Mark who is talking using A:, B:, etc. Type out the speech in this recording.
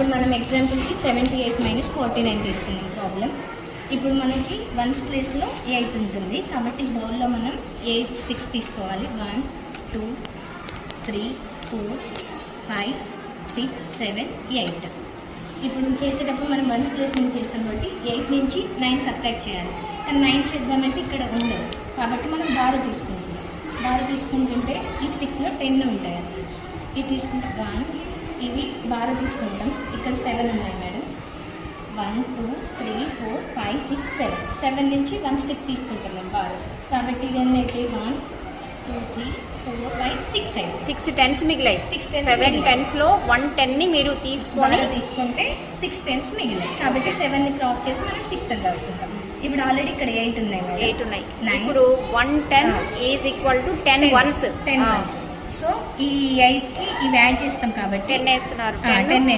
A: ఇప్పుడు మనం ఎగ్జాంపుల్కి seventy eight minus forty nine తీసుకున్నాం ప్రాబ్లం ఇప్పుడు మనకి వన్స్ ప్లేస్లో ఎయిట్ ఉంటుంది. కాబట్టి బౌల్లో మనం ఎయిట్ స్టిక్స్ తీసుకోవాలి. One two three four five six seven eight ఇప్పుడు చేసేటప్పుడు మనం వన్స్ ప్లేస్ నుంచి చేస్తాం కాబట్టి ఎయిట్ నుంచి నైన్ సబ్ట్రాక్ట్ చేయాలి. కానీ నైన్ చేద్దామంటే ఇక్కడ ఉండదు. కాబట్టి మనం బారు తీసుకుంటున్నాం. బారు తీసుకుంటుంటే ఈ స్టిక్లో టెన్ ఉంటాయి. అన్నమాట ఇది తీసుకుంటే వన్ ఇవి బారు తీసుకుంటాం ఇక్కడ సెవెన్ ఉన్నాయి madam. One two three four five six seven seven నుంచి వన్ స్టిక్ తీసుకుంటున్నాం బారు కాబట్టి ఇవన్నీ అయితే one two three four five six అయింది
B: సిక్స్ టెన్స్ మిగిలాయి.
A: Tens
B: సెవెన్
A: మిగిలాయి.
B: టెన్స్లో వన్ టెన్ని మీరు తీసుకొని
A: బాగా తీసుకుంటే సిక్స్ టెన్స్ మిగిలాయి. కాబట్టి సెవెన్ని క్రాస్ చేసి మనం సిక్స్ అని రాసుకుంటాం. ఇప్పుడు ఆల్రెడీ ఇక్కడ ఎయిట్ ఉన్నాయి మేడం.
B: ఎయిట్ ఉన్నాయి. ఇప్పుడు one ten. Is equal to ten ones
A: ten ones so ఈ ఎయిట్కి ఇవి యాడ్ చేస్తాం కాబట్టి
B: టెన్ వేస్తున్నారు.
A: టెన్